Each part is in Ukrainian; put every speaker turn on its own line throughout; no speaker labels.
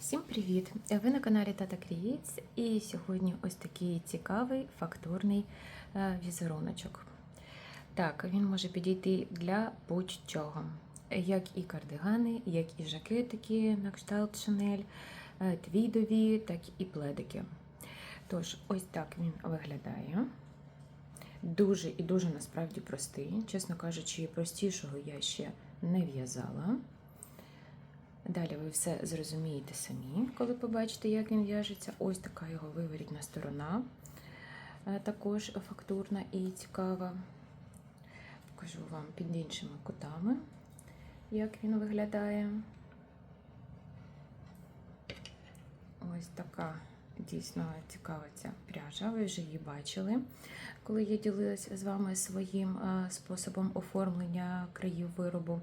Всім привіт! Ви на каналі Тата Крієць і сьогодні ось такий цікавий фактурний е, візеруночок. Так, він може підійти для будь-чого, як і кардигани, як і жакетики на кшталт Шанель, е, твідові, так і пледики. Тож, ось так він виглядає. Дуже і дуже насправді простий. Чесно кажучи, простішого я ще не в'язала. Далі ви все зрозумієте самі, коли побачите, як він в'яжеться. Ось така його виворітна сторона, е, також фактурна і цікава. Покажу вам під іншими кутами, як він виглядає. Ось така дійсно цікава ця пряжа. Ви вже її бачили, коли я ділилася з вами своїм е, способом оформлення країв виробу.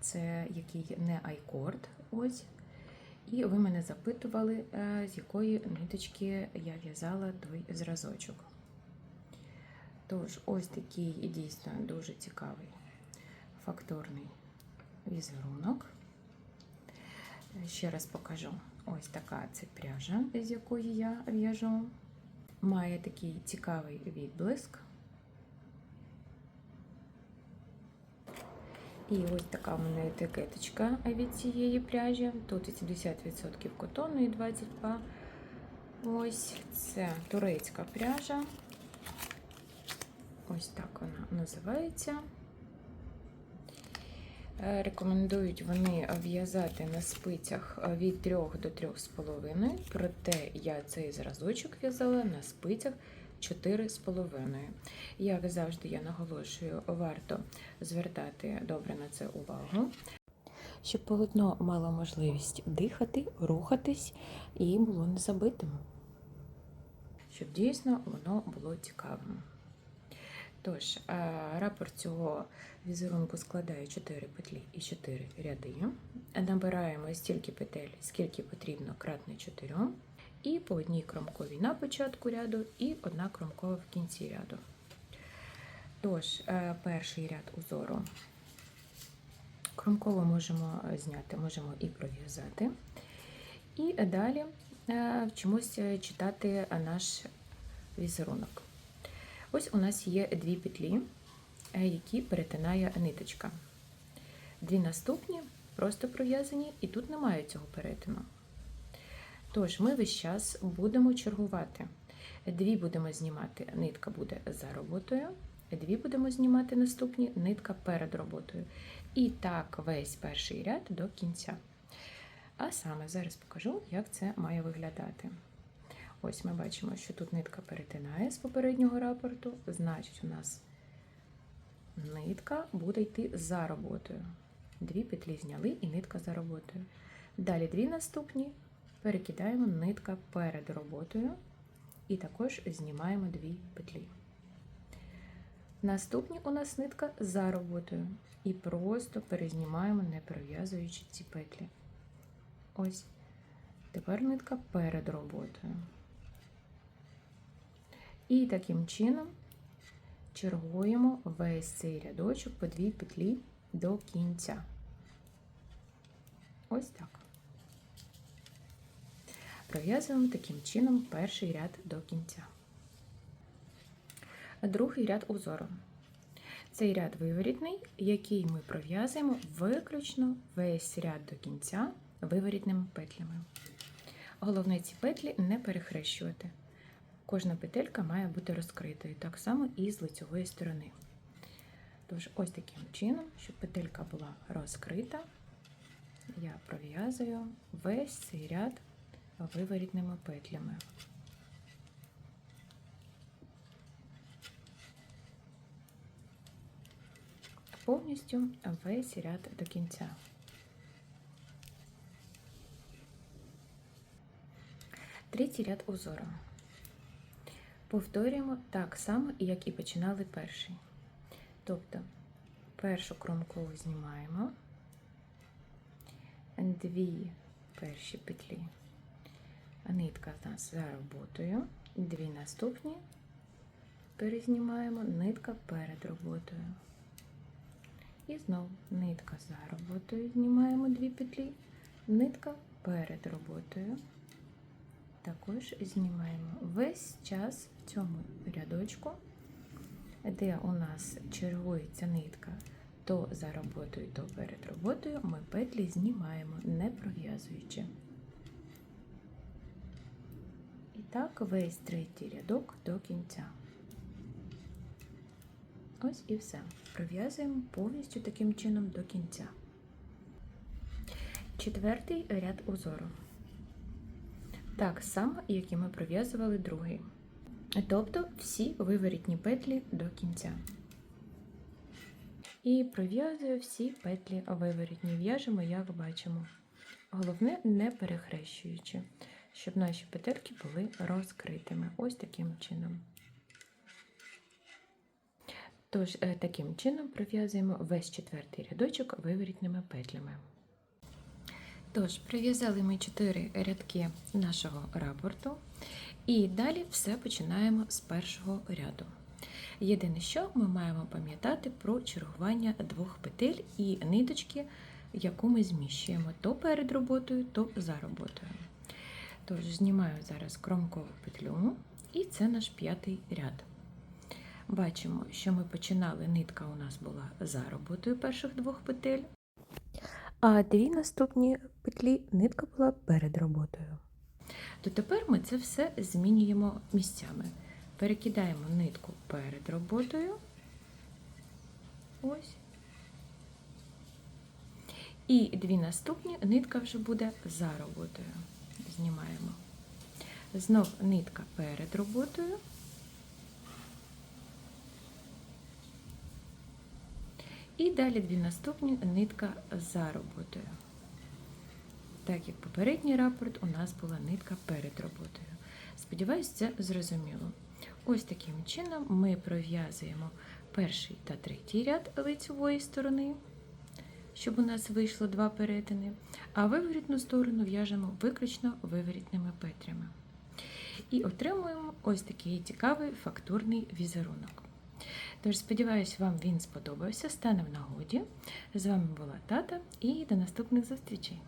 Це який не айкорд. Ось. І ви мене запитували, е, з якої ниточки я в'язала той зразочок. Тож, ось такий дійсно дуже цікавий фактурний візерунок. Ще раз покажу. Ось така це пряжа, з якої я в'яжу. Має такий цікавий відблиск. І ось така в мене етикеточка від цієї пряжі. Тут 80% котону і 22. Ось це турецька пряжа. Ось так вона називається. Е, Рекомендують вони в'язати на спицях від 3 до 3,5. Проте я цей зразочок в'язала на спицях 4,5. Як завжди, я наголошую, варто звертати добре на це увагу, щоб полотно мало можливість дихати, рухатись і було не забитим. Щоб дійсно воно було цікавим. Тож, рапорт цього візерунку складає 4 петлі і 4 ряди. Набираємо стільки петель, скільки потрібно кратне 4. І по одній кромковій на початку ряду, і одна кромкова в кінці ряду. Тож, перший ряд узору кромково можемо зняти, можемо і пров'язати. І далі вчимося читати наш візерунок. Ось у нас є дві петлі, які перетинає ниточка. Дві наступні просто пров'язані, і тут немає цього перетину. Тож, ми весь час будемо чергувати. Дві будемо знімати, нитка буде за роботою, дві будемо знімати наступні нитка перед роботою. І так весь перший ряд до кінця. А саме зараз покажу, як це має виглядати. Ось ми бачимо, що тут нитка перетинає з попереднього рапорту, значить, у нас нитка буде йти за роботою. Дві петлі зняли і нитка за роботою. Далі дві наступні перекидаємо нитка перед роботою і також знімаємо дві петлі. Наступні у нас нитка за роботою. І просто перезнімаємо, не пров'язуючи ці петлі. Ось. Тепер нитка перед роботою. І таким чином чергуємо весь цей рядочок по дві петлі до кінця. Ось так. Пров'язуємо таким чином перший ряд до кінця. Другий ряд узору. Цей ряд виворітний, який ми пров'язуємо виключно весь ряд до кінця виворітними петлями. Головне ці петлі не перехрещувати. Кожна петелька має бути розкритою, так само і з лицевої сторони. Тож, ось таким чином, щоб петелька була розкрита, я пров'язую весь цей ряд виворітними петлями. Повністю весь ряд до кінця. Третій ряд узору. Повторюємо так само, як і починали перший. Тобто першу кромкову знімаємо, дві перші петлі, нитка в нас за роботою, дві наступні перезнімаємо, нитка перед роботою. І знову нитка за роботою, знімаємо дві петлі, нитка перед роботою. Також знімаємо весь час в цьому рядочку, де у нас чергується нитка то за роботою, то перед роботою, ми петлі знімаємо, не пров'язуючи. І так весь третій рядок до кінця. Ось і все. Пров'язуємо повністю таким чином до кінця. Четвертий ряд узору. Так само, як і ми пров'язували другий. Тобто всі виворітні петлі до кінця. І пров'язую всі петлі виворітні. В'яжемо, як бачимо. Головне, не перехрещуючи, щоб наші петельки були розкритими. Ось таким чином. Тож, е, таким чином пров'язуємо весь четвертий рядочок виворітними петлями. Тож, прив'язали ми 4 рядки нашого рапорту, і далі все починаємо з першого ряду. Єдине, що ми маємо пам'ятати про чергування двох петель і ниточки, яку ми зміщуємо то перед роботою, то за роботою. Тож, знімаю зараз кромкову петлю, і це наш п'ятий ряд. Бачимо, що ми починали, нитка у нас була за роботою перших двох петель, а дві наступні петлі нитка була перед роботою. То тепер ми це все змінюємо місцями. Перекидаємо нитку перед роботою. Ось. І дві наступні нитка вже буде за роботою. Знімаємо. Знов нитка перед роботою. І далі дві наступні нитка за роботою. Так як попередній рапорт у нас була нитка перед роботою. Сподіваюсь, це зрозуміло. Ось таким чином ми пров'язуємо перший та третій ряд лицевої сторони, щоб у нас вийшло два перетини, а виворітну сторону в'яжемо виключно виворітними петлями. І отримуємо ось такий цікавий фактурний візерунок. Тож, сподіваюся, вам він сподобався. Стане в нагоді. З вами була Тата і до наступних зустрічей!